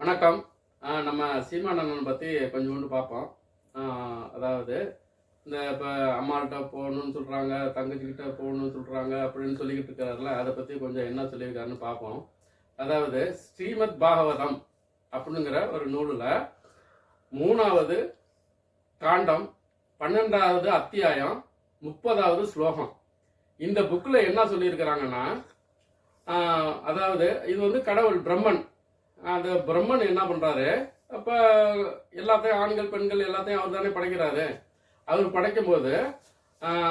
வணக்கம். நம்ம சீமானந்தன் பற்றி கொஞ்சோண்டு பார்ப்போம் அதாவது இந்த இப்போ அம்மாள்கிட்ட போகணும்னு சொல்கிறாங்க தங்கச்சிக்கிட்ட போகணும்னு சொல்கிறாங்க அப்படின்னு சொல்லிக்கிட்டு இருக்காருல்ல அதை பற்றி கொஞ்சம் என்ன சொல்லியிருக்காருன்னு பார்ப்போம் அதாவது ஸ்ரீமத் பாகவதம் அப்படிங்கிற ஒரு நூலில் மூணாவது காண்டம் பன்னெண்டாவது அத்தியாயம் முப்பதாவது ஸ்லோகம். இந்த புக்கில் என்ன சொல்லியிருக்கிறாங்கன்னா அதாவது இது வந்து கடவுள் பிரம்மன் அந்த பிரம்மன் என்ன பண்ணுறாரு அப்போ எல்லாத்தையும் ஆண்கள் பெண்கள் எல்லாத்தையும் அவர் தானே படைக்கிறாரு. அவர் படைக்கும் போது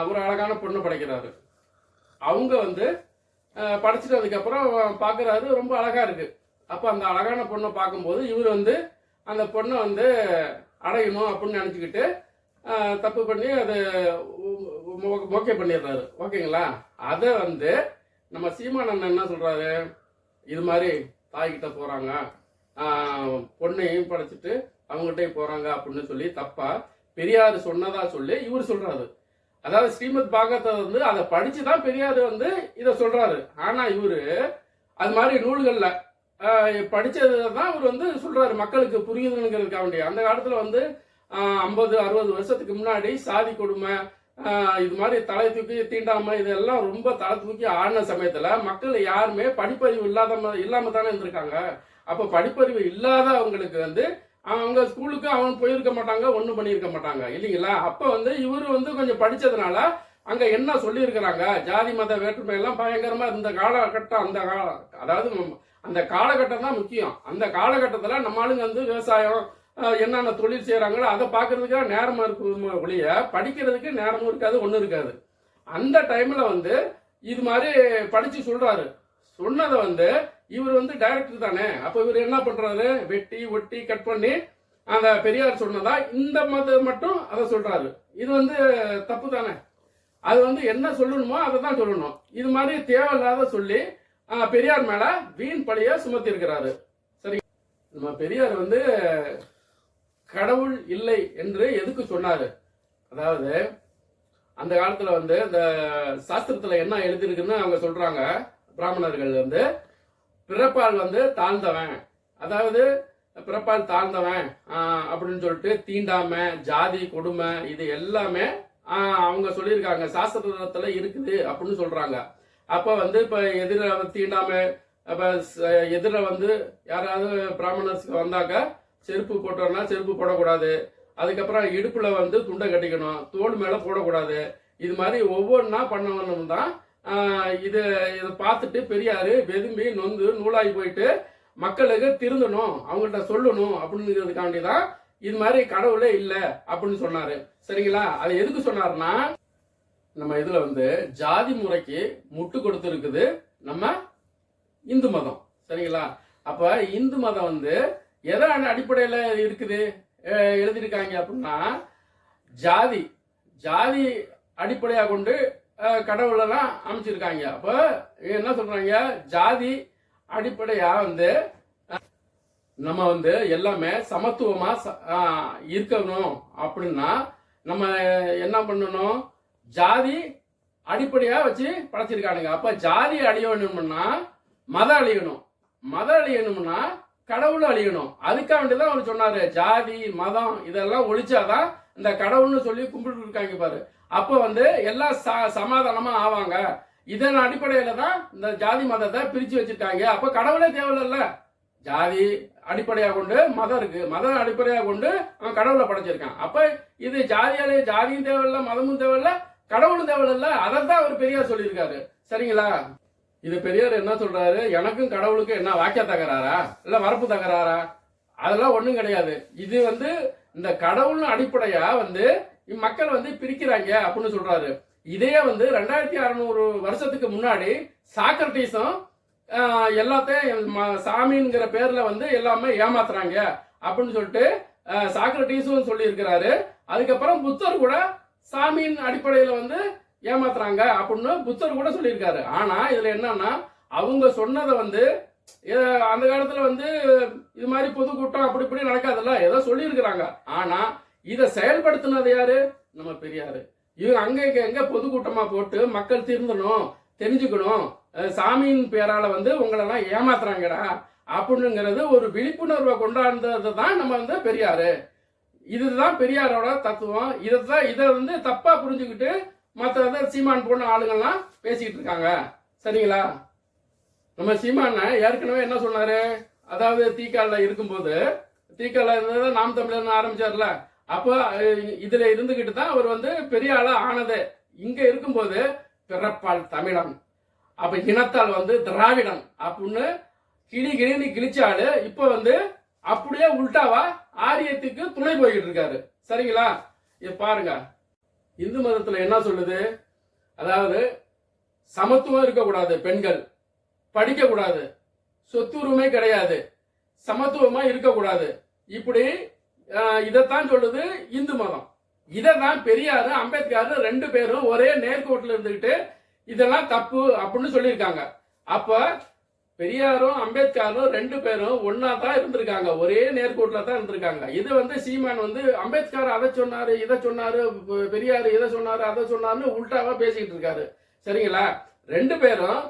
ஒரு அழகான பொண்ணை படைக்கிறாரு. அவங்க வந்து படைச்சிட்டு அதுக்கப்புறம் பார்க்குறாரு ரொம்ப அழகாக இருக்குது அப்போ அந்த அழகான பொண்ணை பார்க்கும்போது இவர் வந்து அந்த பொண்ணை வந்து அடையணும் அப்படின்னு நினச்சிக்கிட்டு தப்பு பண்ணி அது ஓகே பண்ணிடுறாரு. ஓகேங்களா? அதை வந்து நம்ம சீமானண்ணன் என்ன சொல்கிறாரு இது மாதிரி தாய்கிட்ட போறாங்க. பொண்ணையும் படைச்சிட்டு அவங்ககிட்டயும் போறாங்க அப்படின்னு சொல்லி தப்பா பெரியார் சொன்னதா சொல்லி இவர் சொல்றாரு. அதாவது ஸ்ரீமத் பாகத்தை வந்து அதை படித்து தான் பெரியார் வந்து இதை சொல்றாரு. ஆனா இவரு அது மாதிரி நூல்கள்ல படித்தது படிச்சதை தான் இவர் வந்து சொல்றாரு. மக்களுக்கு புரியுதுங்கிறதுக்காக வேண்டிய. அந்த காலத்துல வந்து ஐம்பது அறுபது வருஷத்துக்கு முன்னாடி சாதி கொடுமை இது மாதிரி தலை தூக்கி தீண்டாம இதெல்லாம் ரொம்ப தலை தூக்கி ஆடின சமயத்துல மக்கள் யாருமே படிப்பறிவு இல்லாத ம- இல்லாம தானே இருந்திருக்காங்க. அப்ப படிப்பறிவு இல்லாத அவங்களுக்கு வந்து அவங்க ஸ்கூலுக்கு அவன் போயிருக்க மாட்டாங்க ஒன்றும் பண்ணியிருக்க மாட்டாங்க. இல்லைங்களா? அப்ப வந்து இவரு வந்து கொஞ்சம் படிச்சதுனால அங்க என்ன சொல்லியிருக்கிறாங்க? ஜாதி மத வேற்றுமை எல்லாம் பயங்கரமா இருந்த காலகட்டம் அந்த கால அதாவது அந்த காலகட்டம் தான் முக்கியம். அந்த காலகட்டத்துல நம்ம ஆளுங்க வந்து விவசாயம் என்னென்ன தொழில் செய்கிறாங்களோ அதை பார்க்குறதுக்காக நேரமாக இருக்குமே ஒழிய படிக்கிறதுக்கு நேரமும் இருக்காது ஒன்றும் இருக்காது. அந்த டைமில் வந்து இது மாதிரி படித்து சொல்கிறாரு சொன்னதை வந்து இவர் வந்து டைரக்டர் தானே. அப்போ இவர் என்ன பண்ணுறாரு வெட்டி ஒட்டி கட் பண்ணி அந்த பெரியார் சொன்னதா இந்த மத மட்டும் அதை சொல்கிறாரு இது வந்து தப்பு தானே. அது வந்து என்ன சொல்லணுமோ அதை தான் சொல்லணும். இது மாதிரி தேவையில்லாத சொல்லி பெரியார் மேலே வீண் பழைய சுமத்தி இருக்கிறாரு சரி நம்ம பெரியார் வந்து கடவுள் இல்லை என்று எதுக்கு சொன்னாரு? அதாவது அந்த காலத்துல வந்து இந்த சாஸ்திரத்துல என்ன எழுதிருக்குன்னு அவங்க சொல்றாங்க பிராமணர்கள் வந்து பிறப்பால் வந்து தாழ்ந்தவன். அதாவது பிறப்பால் தாழ்ந்தவன் அப்படின்னு சொல்லிட்டு தீண்டாம ஜாதி கொடுமை இது எல்லாமே அவங்க சொல்லியிருக்காங்க. சாஸ்திரத்துல இருக்குது அப்படின்னு சொல்றாங்க. அப்ப வந்து இப்ப எதிர தீண்டாம அப்ப எதிர வந்து யாராவது பிராமணர்ஸ்க்கு வந்தாக்க செருப்பு போட்டோம்னா செருப்பு போடக்கூடாது. அதுக்கப்புறம் இடுப்பில் வந்து துண்டை கட்டிக்கணும். தோல் மேலே போடக்கூடாது. இது மாதிரி ஒவ்வொன்றா பண்ணணும் தான் இதை இது இதை பார்த்துட்டு பெரியார் வெதும்பி நொந்து நூலாகி போயிட்டு மக்களுக்கு திருந்தணும் அவங்கள்ட்ட சொல்லணும் அப்படிங்கிறதுக்காண்டி தான் இது மாதிரி கடவுளே இல்லை அப்படின்னு சொன்னாரு. சரிங்களா? அதை எதுக்கு சொன்னார்னா நம்ம இதுல வந்து ஜாதி முறைக்கு முட்டு கொடுத்துருக்குது நம்ம இந்து மதம். சரிங்களா? அப்ப இந்து மதம் வந்து எதான அடிப்படையில் இருக்குது? எழுதியிருக்காங்க அப்படின்னா ஜாதி ஜாதி அடிப்படையாக கொண்டு கடவுளெல்லாம் அமைச்சிருக்காங்க. அப்போ என்ன சொல்கிறாங்க ஜாதி அடிப்படையாக வந்து நம்ம வந்து எல்லாமே சமத்துவமாக ச- இருக்கணும் அப்படின்னா நம்ம என்ன பண்ணணும்? ஜாதி அடிப்படையாக வச்சு படைச்சிருக்கானுங்க. அப்போ ஜாதி அழியணும்னா மதம் அழியணும். மதம் அழியணும்னா கடவுள் அழியணும். அதுக்காக வேண்டிதான் அவர் சொன்னாரு. ஜாதி மதம் இதெல்லாம் ஒழிச்சாதான் இந்த கடவுள்னு சொல்லி கும்பிட்டு இருக்காங்க பாரு. அப்ப வந்து எல்லாம் ச- சமாதானமா ஆவாங்க. இதன் அடிப்படையில தான் இந்த ஜாதி மதத்தை பிரிச்சு வச்சிருக்காங்க. அப்ப கடவுளே தேவையில்ல ஜாதி அடிப்படையாக கொண்டு மதம் இருக்கு. மதம் அடிப்படையாக கொண்டு அவன் கடவுளை படைச்சிருக்கான். அப்ப இது ஜாதியாலே ஜாதியும் தேவையில்ல மதமும் தேவையில்ல கடவுளும் தேவையில்ல. தான் அவர் பெரியார் சொல்லியிருக்காரு. சரிங்களா? இது பெரியார் என்ன சொல்றாரு? எனக்கும் கடவுளுக்கும் என்ன வாக்கிய தகராறா? இல்ல வரப்பு தகராறா? அதெல்லாம் ஒண்ணும் கிடையாது. இது வந்து இந்த கடவுள்னு அடிப்படையா வந்து மக்கள் வந்து பிரிக்கிறாங்க அப்படின்னு சொல்றாரு. இதே வந்து ரெண்டாயிரத்தி அறுநூறு வருஷத்துக்கு முன்னாடி சாக்ரட்டிஸும் எல்லாத்தையும் சாமிங்கிற பேர்ல வந்து எல்லாமே ஏமாத்துறாங்க அப்படின்னு சொல்லிட்டு ஆஹ், சாக்ரட்டிஸும் சொல்லியிருக்கிறாரு. அதுக்கப்புறம் புத்தர் கூட சாமியின் அடிப்படையில வந்து ஏமாத்துறாங்க அப்படின்னு புத்தர் கூட சொல்லியிருக்காரு. ஆனா இதுல என்னன்னா அவங்க சொன்னதை வந்து அந்த காலத்துல வந்து இது மாதிரி பொதுக்கூட்டம் அப்படி இப்படி நடக்காதுல்ல ஏதோ சொல்லியிருக்கிறாங்க. ஆனா இதை செயல்படுத்தினது யாரு? நம்ம பெரியாரு. இவங்க அங்க இங்க எங்க பொதுக்கூட்டமா போட்டு மக்கள் திருந்தணும் தெரிஞ்சுக்கணும் சாமியின் பேரால வந்து உங்களெல்லாம் ஏமாத்துறாங்கடா அப்படிங்கிறது ஒரு விழிப்புணர்வை கொண்டாடுறது தான் நம்ம வந்து பெரியாரு. இதுதான் பெரியாரோட தத்துவம். இதை தான் இதை வந்து தப்பா புரிஞ்சுக்கிட்டு மற்ற சீமான் போன ஆளுங்கள்லாம் பேசிக்கிட்டு இருக்காங்க. சரிங்களா? நம்ம சீமான ஏற்கனவே என்ன சொன்னாரு? அதாவது தீக்கால இருக்கும்போது தீக்கால இருந்தது நாம் தமிழர்னு ஆரம்பிச்சார்ல. அப்போ அஹ், இதுல இருந்துகிட்டு தான் அவர் வந்து பெரிய ஆளாக ஆனது. இங்க இருக்கும்போது பிறப்பால் தமிழன். அப்ப இனத்தால் வந்து திராவிடன் அப்படின்னு கிளி கிளின்னு கிழிச்சாலு இப்ப வந்து அப்படியே உல்டாவா ஆரியத்துக்கு துணை போய்கிட்டு இருக்காரு. சரிங்களா? இது பாருங்க. இந்து மதத்துல என்ன சொல்லுது? அதாவது சமத்துவம் இருக்கக்கூடாது பெண்கள். படிக்க கூடாது கிடையாது. சமத்துவமா இருக்கக்கூடாது. இப்படி இதைத்தான் சொல்லுது இந்து மதம். இதை தான் பெரியாரு அம்பேத்கர் ரெண்டு பேரும் ஒரே நேர்கோட்டில் இருந்துகிட்டு இதெல்லாம் தப்பு அப்படின்னு சொல்லியிருக்காங்க. அப்போ பெரியாரும் அம்பேத்கரும் ரெண்டு பேரும் ஒன்னா தான் இருந்திருக்காங்க. ஒரே நேர்கோட்டில் தான் இருந்திருக்காங்க. இது வந்து சீமான் வந்து அம்பேத்கர் அதை சொன்னாரு இதை சொன்னாரு பெரியார் இதை சொன்னாரு அதை சொன்னாருன்னு உல்டாவா பேசிக்கிட்டு இருக்காரு. சரிங்களா? ரெண்டு பேரும்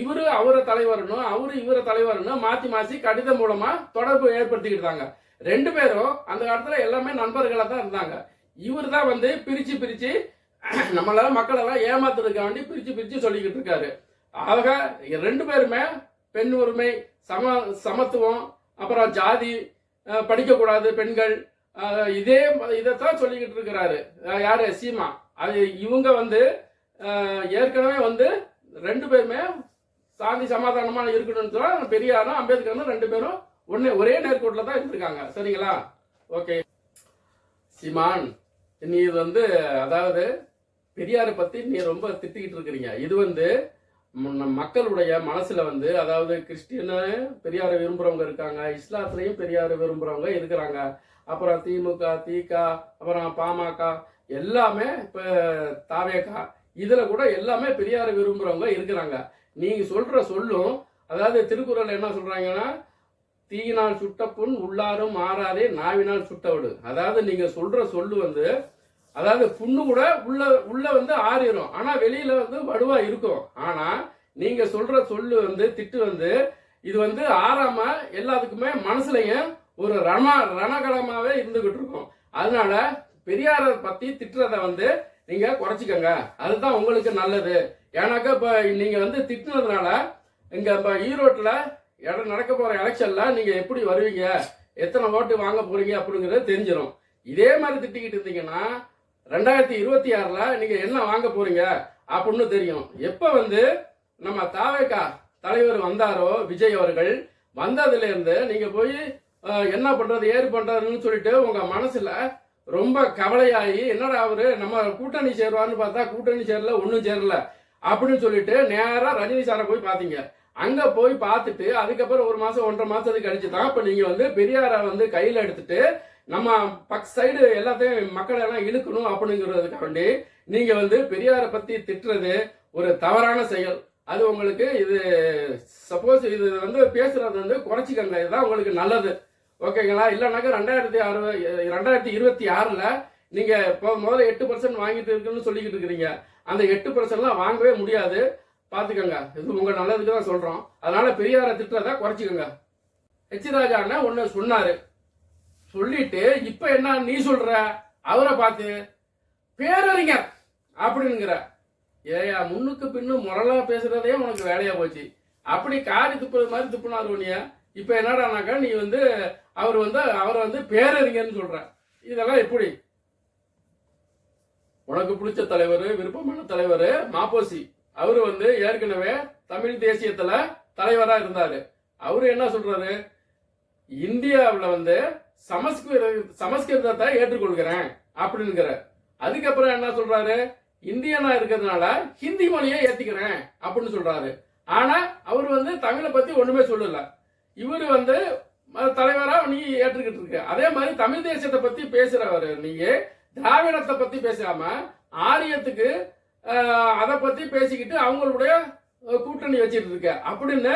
இவரு அவரை தலைவரணும் அவரு இவரை தலைவரணும் மாத்தி மாத்தி கடிதம் மூலமா தொடர்பு ஏற்படுத்திக்கிட்டாங்க ரெண்டு பேரும் அந்த காலத்துல எல்லாமே நண்பர்களா தான் இருந்தாங்க. இவர் தான் வந்து பிரிச்சு பிரிச்சு நம்மளால மக்கள் எல்லாம் ஏமாத்துறதுக்கு வேண்டி பிரிச்சு பிரிச்சு சொல்லிக்கிட்டு இருக்காரு. ஆக ரெண்டு பேருமே பெண் உரிமை சம சமத்துவம் அப்புறம் ஜாதி படிக்கக்கூடாது பெண்கள் இதே இதைத்தான் சொல்லிக்கிட்டு இருக்கிறாரு. யாரு? சீமா. அது இவங்க வந்து ஏற்கனவே வந்து ரெண்டு பேருமே சாந்தி சமாதானமாக இருக்கணும்னு சொன்னால் பெரியாரும் அம்பேத்கரும் ரெண்டு பேரும் ஒண்ணு ஒரே நேர்கோட்டில் தான் இருந்திருக்காங்க. சரிங்களா? ஓகே. சீமான் நீ இது வந்து அதாவது பெரியாரை பற்றி நீ ரொம்ப திட்டிக்கிட்டு இருக்கிறீங்க. இது வந்து மக்களுடைய மனசுல வந்து அதாவது கிறிஸ்டியனு பெரியாரை விரும்புறவங்க இருக்காங்க இஸ்லாத்துலயும் பெரியாரை விரும்புறவங்க இருக்கிறாங்க. அப்புறம் திமுக திக அப்புறம் பாமக எல்லாமே இப்ப தாவேகா இதுல கூட எல்லாமே பெரியாரை விரும்புறவங்க இருக்கிறாங்க. நீங்க சொல்ற சொல்லும் அதாவது திருக்குறள் என்ன சொல்றாங்கன்னா தீயினால் சுட்ட புண் உள்ளாரும் மாறாதே நாவினால் சுட்டவிடு அதாவது நீங்க சொல்ற சொல்லு வந்து அதாவது புண்ணு கூட உள்ள உள்ள வந்து ஆறிடும் ஆனா வெளியில வந்து வடுவா இருக்கும். ஆனா நீங்க சொல்ற சொல்லு வந்து திட்டு வந்து இது வந்து ஆறாம எல்லாத்துக்குமே மனசுலயும் ஒரு ரண ரணகலமாவே இருந்துகிட்டு இருக்கும். அதனால பெரியாரை பத்தி திட்டுறத வந்து நீங்க குறைச்சிக்கோங்க. அதுதான் உங்களுக்கு நல்லது. ஏன்னாக்கா இப்ப நீங்க வந்து திட்டுனதுனால இங்க இப்ப ஈரோட்ல இடம் நடக்க போற எலெக்ஷன்ல நீங்க எப்படி வருவீங்க? எத்தனை ஓட்டு வாங்க போறீங்க? அப்படிங்கறது தெரிஞ்சிடும் இதே மாதிரி திட்டிக்கிட்டு இருந்தீங்கன்னா ரெண்டாயிரத்தி இருபத்தி ஆறில் நீங்கள் என்ன வாங்க போறீங்க அப்படின்னு தெரியும். எப்போ வந்து நம்ம தாவேக்கா தலைவர் வந்தாரோ விஜய் அவர்கள் வந்ததுலேருந்து நீங்கள் போய் என்ன பண்ணுறது ஏறு பண்ணுறதுன்னு சொல்லிட்டு உங்கள் மனசில் ரொம்ப கவலையாகி என்னடா அவரு நம்ம கூட்டணி சேருவான்னு பார்த்தா கூட்டணி சேரல ஒன்றும் சேரல அப்படின்னு சொல்லிட்டு நேராக ரஜினி சாரை போய் பார்த்தீங்க. அங்கே போய் பார்த்துட்டு அதுக்கப்புறம் ஒரு மாதம் ஒன்றரை மாதத்துக்கு கழிச்சு தான் இப்போ நீங்கள் வந்து பெரியாரை வந்து கையில் எடுத்துட்டு நம்ம பக் சைடு எல்லாத்தையும் மக்களை எல்லாம் இழுக்கணும் அப்படிங்கிறதுக்கு வேண்டி நீங்க வந்து பெரியாரை பத்தி திட்டுறது ஒரு தவறான செயல். அது உங்களுக்கு இது சப்போஸ் இது வந்து பேசுறது வந்து குறைச்சிக்கங்க. இதுதான் உங்களுக்கு நல்லது. ஓகேங்களா? இல்லைனாக்கா ரெண்டாயிரத்தி ஆறு ரெண்டாயிரத்தி இருபத்தி ஆறுல நீங்க இப்போ முதல்ல எட்டு பர்சன்ட் வாங்கிட்டு இருக்குன்னு சொல்லிக்கிட்டு இருக்கிறீங்க. அந்த எட்டு பர்சன்ட்லாம் வாங்கவே முடியாது. பாத்துக்கோங்க. இது உங்க நல்லதுக்கு தான் சொல்றோம். அதனால பெரியாரை திட்டுறதை குறைச்சிக்கோங்க. ஹெச் ராஜா அண்ணன் ஒன்னு சொன்னாரு. சொல்லிட்டு இப்ப என்ன நீ சொல்ற? அவரை பார்த்து பேரறிஞர் அப்படிங்கிற ஏயா முன்னுக்கு பின்னு முரலா பேசுறதே உனக்கு வேலையா போச்சு. அப்படி காரி துப்புறது மாதிரி துப்புனாரு உனிய இப்ப என்னடானாக்கா நீ வந்து அவர் வந்து அவரை வந்து பேரறிஞர்னு சொல்ற. இதெல்லாம் எப்படி? உனக்கு பிடிச்ச தலைவர் விருப்பமான தலைவர் மாப்போசி. அவரு வந்து ஏற்கனவே தமிழ் தேசியத்துல தலைவரா இருந்தாரு. அவரு என்ன சொல்றாரு? இந்தியாவில் வந்து சமஸ்கிருத சமஸ்கிருதத்தை ஏற்றுக்கொள்கிறேன் அப்படிங்கிற அதுக்கப்புறம் என்ன சொல்றாரு? இந்தியனா இருக்கிறதுனால ஹிந்தி மொழியை ஏத்துக்கிறேன் அப்படின்னு சொல்றாரு. ஆனா அவர் வந்து தமிழை பத்தி ஒண்ணுமே சொல்லல. இவர் வந்து தலைவரா நீ ஏற்றுக்கிட்டு இருக்க. அதே மாதிரி தமிழ் தேசியத்தை பத்தி பேசுறவர் நீங்க திராவிடத்தை பத்தி பேசாம ஆரியத்துக்கு அதை பத்தி பேசிக்கிட்டு அவங்களுடைய கூட்டணி வச்சிட்டு இருக்க. அப்படின்னு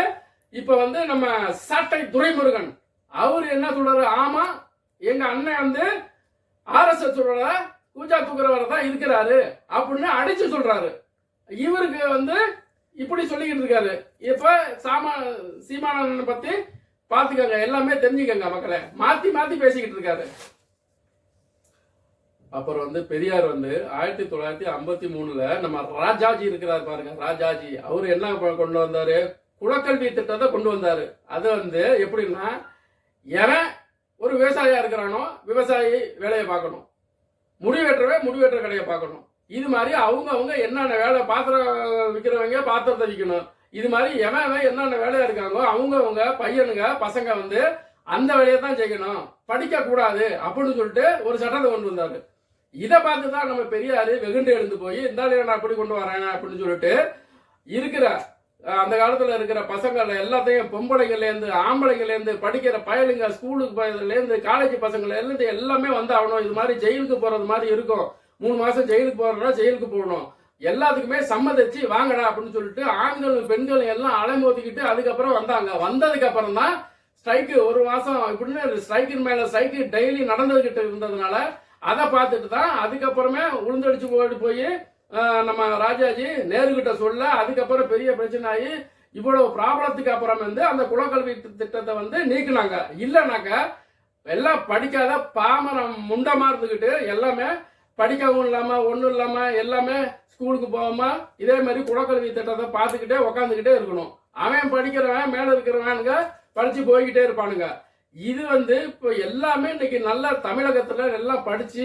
இப்ப வந்து நம்ம சாட்டை துரைமுருகன் அவர் என்ன சொல்றாரு? ஆமா எங்க அண்ணன் வந்து ஆர்எஸ்எஸ் சொல்ற பூஜா தூக்குறவரை தான் இருக்கிறாரு அப்படின்னு அடிச்சு சொல்றாரு. இவருக்கு வந்து இப்படி சொல்லிக்கிட்டு இருக்காரு. இப்ப சாமா சீமானந்தனை பத்தி பாத்துக்கங்க எல்லாமே தெரிஞ்சுக்கங்க மக்களை. மாத்தி மாத்தி பேசிக்கிட்டு இருக்காரு. அப்புறம் வந்து பெரியார் வந்து ஆயிரத்தி தொள்ளாயிரத்தி ஐம்பத்தி மூணுல நம்ம ராஜாஜி இருக்கிறார் பாருங்க ராஜாஜி. அவர் என்ன கொண்டு வந்தாரு? குலக்கல்வி திட்டத்தை கொண்டு வந்தாரு. அது வந்து எப்படின்னா எவன் ஒரு விவசாயியா இருக்கிறானோ விவசாயி வேலையை பார்க்கணும். முடிவெற்றவே முடிவெற்ற கடையை பார்க்கணும். இது மாதிரி அவங்க அவங்க என்னென்ன வேலை பாத்திரம் விற்கிறவங்க பாத்திரத்தை விற்கணும் இது மாதிரி எவன் என்னென்ன வேலையா இருக்காங்களோ அவங்க அவங்க பையனுங்க பசங்க வந்து அந்த வேலையை தான் செய்யணும். படிக்க கூடாது அப்படின்னு சொல்லிட்டு ஒரு சட்டத்தை கொண்டு வந்தாரு. இதை பார்த்து தான் நம்ம பெரியாரு வெகுண்டு எழுந்து போய் இந்த நான் அப்படி கொண்டு வரேன் அப்படின்னு சொல்லிட்டு இருக்கிற அந்த காலத்தில் இருக்கிற பசங்களை எல்லாத்தையும் பொம்பளைங்கள்லேருந்து ஆம்பளைங்கள்லேருந்து படிக்கிற பயலுங்க ஸ்கூலுக்கு போயதுல காலேஜ் பசங்கள்லேருந்து எல்லாமே வந்து ஆகணும். இது மாதிரி ஜெயிலுக்கு போகிறது மாதிரி இருக்கும். மூணு மாதம் ஜெயிலுக்கு போறதுனா ஜெயிலுக்கு போகணும். எல்லாத்துக்குமே சம்மதிச்சு வாங்கடா அப்படின்னு சொல்லிட்டு ஆண்கள் பெண்கள் எல்லாம் அலைமோதிக்கிட்டு அதுக்கப்புறம் வந்தாங்க. வந்ததுக்கு அப்புறம் தான் ஸ்ட்ரைக்கு ஒரு மாதம் இப்படின்னு ஸ்ட்ரைக்கின் மேலே ஸ்ட்ரைக்கு டெய்லி நடந்துகிட்டு இருந்ததுனால அதை பார்த்துட்டு தான் அதுக்கப்புறமே உளுந்தடிச்சு போயிட்டு போய் நம்ம ராஜாஜி நேருகிட்ட சொல்ல அதுக்கப்புறம் பெரிய பிரச்சனை ஆகி இவ்வளவு ப்ராப்ளத்துக்கு அப்புறம் வந்து அந்த குலக்கல்வி திட்டத்தை வந்து நீக்கினாங்க. இல்லைனாக்க எல்லாம் படிக்காத பாமரம் முண்டமா இருந்துக்கிட்டு எல்லாமே படிக்கவும் இல்லாம ஒன்றும் இல்லாம எல்லாமே ஸ்கூலுக்கு போகாம இதே மாதிரி குலக்கல்வி திட்டத்தை பார்த்துக்கிட்டே உக்காந்துக்கிட்டே இருக்கணும். அவன் படிக்கிறவன் மேல இருக்கிறவனுங்க படிச்சு போய்கிட்டே இருப்பானுங்க. இது வந்து இப்போ எல்லாமே இன்னைக்கு நல்லா தமிழகத்துல எல்லாம் படிச்சு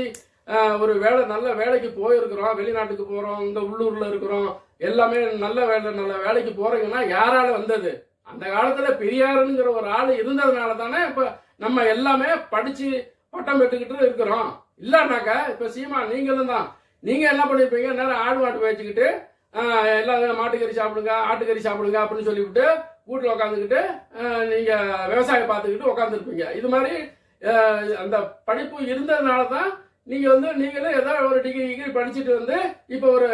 ஒரு வேலை நல்ல வேலைக்கு போயிருக்கிறோம் வெளிநாட்டுக்கு போகிறோம் இந்த உள்ளூரில் இருக்கிறோம் எல்லாமே நல்ல வேலை நல்ல வேலைக்கு போகிறீங்கன்னா யாரால வந்தது? அந்த காலத்தில் பெரியாருங்கிற ஒரு ஆள் இருந்ததுனால தானே இப்போ நம்ம எல்லாமே படித்து பட்டம் பெற்றுக்கிட்டு இருக்கிறோம். இல்லைனாக்கா இப்போ சீமா நீங்களும் தான். நீங்கள் என்ன பண்ணியிருப்பீங்க நேரம் ஆடு மாட்டு வச்சுக்கிட்டு எல்லாம் மாட்டுக்கறி சாப்பிடுங்க ஆட்டுக்கறி சாப்பிடுங்க அப்படின்னு சொல்லிவிட்டு வீட்டில் உட்காந்துக்கிட்டு நீங்கள் விவசாயம் பார்த்துக்கிட்டு உட்காந்துருப்பீங்க இது மாதிரி அந்த படிப்பு இருந்ததுனால தான் நீங்க வந்து நீங்களும் ஏதோ ஒரு டிகிரி டிகிரி படிச்சுட்டு வந்து இப்போ ஒரு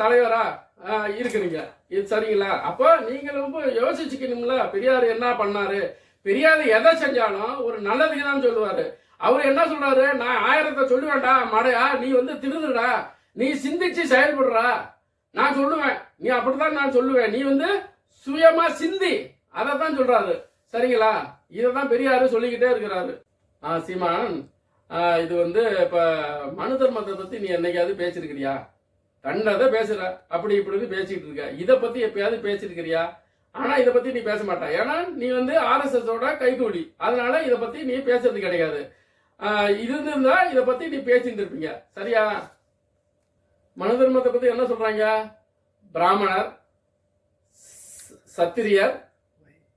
தலைவராக தலைவரா இருக்கிறீங்க. இது சரிங்களா? அப்போ நீங்களும் ரொம்ப யோசிச்சுக்கணும்ல. பெரியார் என்ன பண்ணாரு? பெரியார் எதை செஞ்சாலும் ஒரு நல்லதுக்கு தான் சொல்லுவாரு. அவர் என்ன சொல்றாரு? நான் ஆயிரத்தை சொல்லுவேன்டா மடையா நீ வந்து திருந்துடா. நீ சிந்திச்சு செயல்படுறா. நான் சொல்லுவேன். நீ அப்படித்தான் நான் சொல்லுவேன். நீ வந்து சுயமா சிந்தி. அதை தான் சொல்றாரு. சரிங்களா? இதை தான் பெரியாரு சொல்லிக்கிட்டே இருக்கிறாரு. ஆ சீமான் இது வந்து இப்ப மனு தர்மத்தை பத்தி நீ என்னைக்காவது பேசிருக்கிறியா கண்டதை பேசுற. அப்படி இப்படின்னு பேசிக்கிட்டு இருக்க. இதை பத்தி எப்பயாவது பேசிருக்கிறியா ஆனா இதை பத்தி நீ பேச மாட்டா. ஏன்னா நீ வந்து ஆர்எஸ்எஸ் ஓட கைகூலி. அதனால இதை பத்தி நீ பேசுறது கிடையாது. இது இருந்திருந்தா இதை பத்தி நீ பேசிட்டு இருப்பீங்க. சரியா? மனு தர்மத்தை பத்தி என்ன சொல்றாங்க? பிராமணர் சத்திரியர்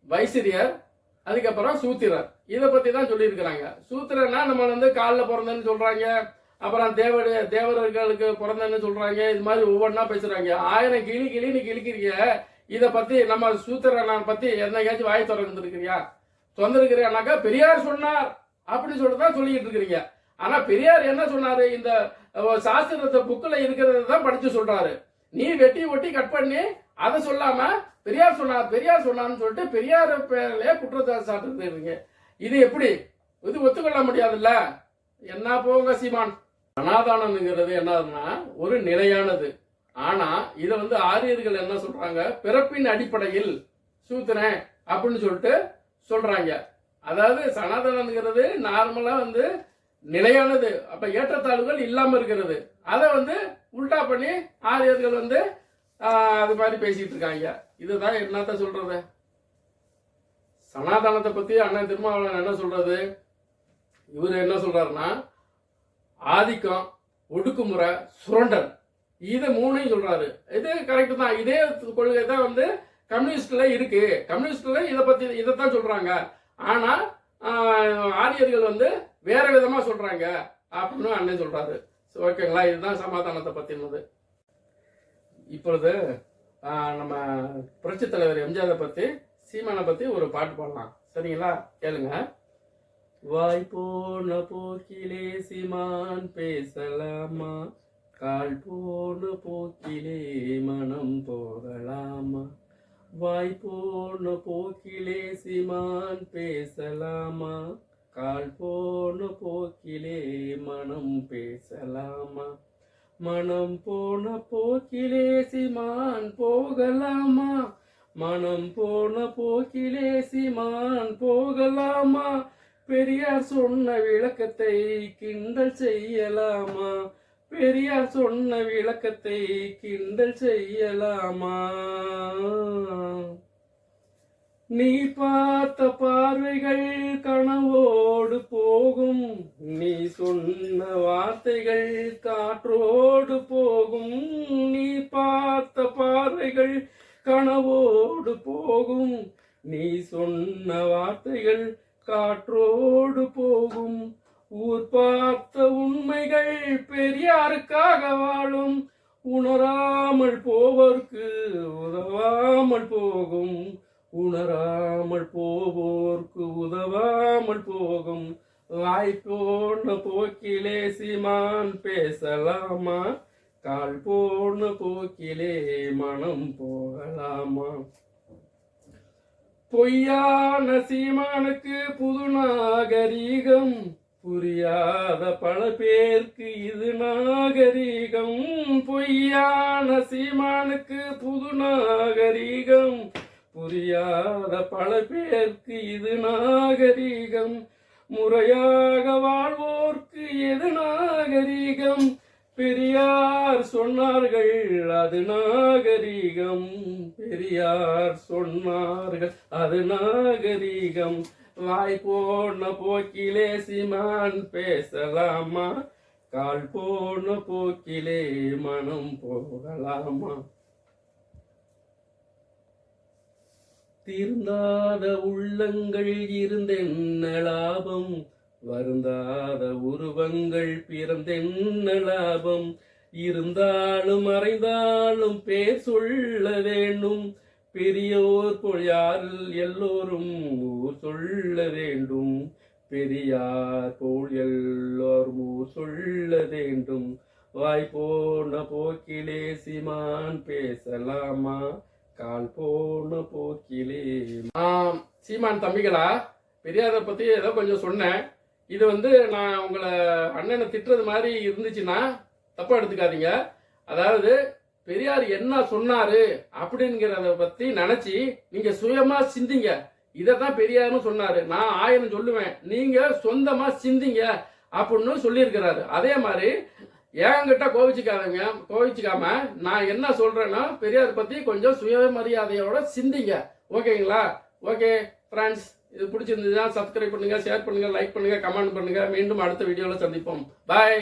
வைசிரியர் அதுக்கப்புறம் சூத்திரர். இதை பத்தி தான் சொல்லியிருக்கிறாங்க. சூத்திரன்னா நம்ம வந்து காலில் பிறந்தேன்னு சொல்றாங்க. அப்புறம் தேவடு தேவர்களுக்கு பிறந்தேன்னு சொல்றாங்க. இது மாதிரி ஒவ்வொன்றா பேசுறாங்க. ஆயிரம் கிளி கிளின்னு கிழிக்கிறீங்க இதை பத்தி நம்ம சூத்திரனை பத்தி என்னைக்காச்சும் வாய் திறந்துருக்கிறியா திறந்துருக்கிறியானாக்கா பெரியார் சொன்னார் அப்படின்னு சொல்லிட்டு தான் சொல்லிக்கிட்டு இருக்கிறீங்க. ஆனா பெரியார் என்ன சொன்னாரு? இந்த சாஸ்திரத்தை புக்கில் இருக்கிறத தான் படிச்சு சொல்றாரு. நீ வெட்டி ஒட்டி கட் பண்ணி அதை சொல்லாம பெரியார் சொன்னார் பெரியார் சொன்னார்னு சொல்லிட்டு பெரியார் பேரிலே குற்றத்தை சாட்டுறீங்க. இது எப்படி? இது ஒத்துக்கொள்ள முடியாதுல்ல? என்ன போங்க சீமான்? அனாதானம்ங்கிறது என்னதுன்னா ஒரு நிலையானது. ஆனா இதை வந்து ஆரியர்கள் என்ன சொல்றாங்க? பிறப்பின் அடிப்படையில் சூத்திரன் அப்படின்னு சொல்லிட்டு சொல்றாங்க. அதாவது சனாதனங்கிறது நார்மலா வந்து நிலையானது. அப்ப ஏற்றத்தாழ்வுகள் இல்லாம இருக்கிறது. அதை வந்து உல்டா பண்ணி ஆரியர்கள் வந்து அது மாதிரி பேசிட்டு இருக்காங்க. இதுதான் என்னத்த சொல்றது? சனாதனத்தை பத்தி அண்ணன் திருமாவளவன் என்ன சொல்றது? இவர் என்ன சொல்றாருன்னா ஆதிக்கம் ஒடுக்குமுறை சுரண்டல். இதை மூணையும் சொல்றாரு. இது கரெக்ட் தான். இதே கொள்கை தான் வந்து கம்யூனிஸ்ட்ல இருக்கு. கம்யூனிஸ்ட்ல இதை பத்தி இதைத்தான் சொல்றாங்க. ஆனா ஆனால் ஆரியர்கள் வந்து வேற விதமா சொல்றாங்க அப்படின்னு அண்ணன் சொல்றாரு. ஓகேங்களா இதுதான் சமாதானத்தை பத்தினது இப்பொழுது நம்ம புரட்சி தலைவர் எம்ஜிஆரை பத்தி சீமானை பத்தி ஒரு பாட்டு பாடலாம். சரிங்களா? கேளுங்க. வாய் போன போக்கிலே சீமான் பேசலாமா? கால் போன போக்கிலே மனம் போகலாமா? வாய் போன போக்கிலே சீமான் பேசலாமா? கால் போன போக்கிலே மனம் பேசலாமா? மனம் போன போக்கிலே சீமான் போகலாமா? மனம் போன போக்கிலே சிமான் போகலாமா? பெரியார் சொன்ன விளக்கத்தை கிண்டல் செய்யலாமா? பெரியார் சொன்ன விளக்கத்தை கிண்டல் செய்யலாமா? நீ பார்த்த பார்வைகள் கனவோடு போகும். நீ சொன்ன வார்த்தைகள் காற்றோடு போகும். நீ பார்த்த பார்வைகள் கனவோடு போகும். நீ சொன்ன வார்த்தைகள் காற்றோடு போகும். ஊர் பார்த்த உண்மைகள் பெரியாருக்காக வாழும். உணராமல் போவர்க்கு உதவாமல் போகும். உணராமல் போவோர்க்கு உதவாமல் போகும். வாய்ப்போன போக்கிலே சிமான் பேசலாமா? கால் போன போக்கிலே மனம் போகலாமா? பொய்யான சீமானுக்கு புது நாகரீகம் புரியாத பல பேருக்கு இது நாகரீகம். பொய்யான சீமானுக்கு புது நாகரீகம் புரியாத பல பேருக்கு இது நாகரீகம். முறையாக வாழ்வோர்க்கு எது நாகரீகம்? பெரியார் சொன்னார்கள் அது நாகரீகம். பெரியார் சொன்னார்கள் அது நாகரீகம். வாய் போன போக்கிலே சிமான் பேசலாமா? கால் போன போக்கிலே மனம் போகலாமா? தீர்ந்தாத உள்ளங்கள் இருந்தென்ன லாபம்? வருந்தாத உருவங்கள் பிறந்தென்ன லாபம்? இருந்தாலும் மறைந்தாலும் பேர் சொல்ல வேண்டும். பெரியோர் போல் யாரில் எல்லோரும் ஊர் சொல்ல வேண்டும். பெரியார் போல் எல்லோரும் ஊர் சொல்ல வேண்டும். வாய் போன போக்கிலே சிமான் பேசலாமா? கால் போன போக்கிலே ஆம், சீமான் தம்பிகளா பெரியாரை பத்தி ஏதோ கொஞ்சம் சொன்னேன். இது வந்து நான் உங்களை அண்ணனை திட்டுறது மாதிரி இருந்துச்சுன்னா தப்பா எடுத்துக்காதீங்க. அதாவது பெரியார் என்ன சொன்னாரு அப்படிங்கிறத பத்தி நினைச்சு நீங்க சுயமா சிந்திங்க. இதை தான் பெரியாரும் சொன்னாரு. நான் ஆயிரம் சொல்லுவேன். நீங்க சொந்தமா சிந்திங்க அப்படின்னு சொல்லியிருக்கிறாரு. அதே மாதிரி ஏங்கிட்ட கோவிச்சுக்காதங்க. கோவிச்சுக்காம நான் என்ன சொல்றேன்னா பெரியார் பத்தி கொஞ்சம் சுயமரியாதையோட சிந்திங்க. ஓகேங்களா? ஓகே ஃப்ரெண்ட்ஸ் இது பிடிச்சிருந்ததுன்னா சப்ஸ்கிரைப் பண்ணுங்கள் ஷேர் பண்ணுங்கள் லைக் பண்ணுங்கள் கமெண்ட் பண்ணுங்கள் மீண்டும் அடுத்த வீடியோவில் சந்திப்போம். பாய்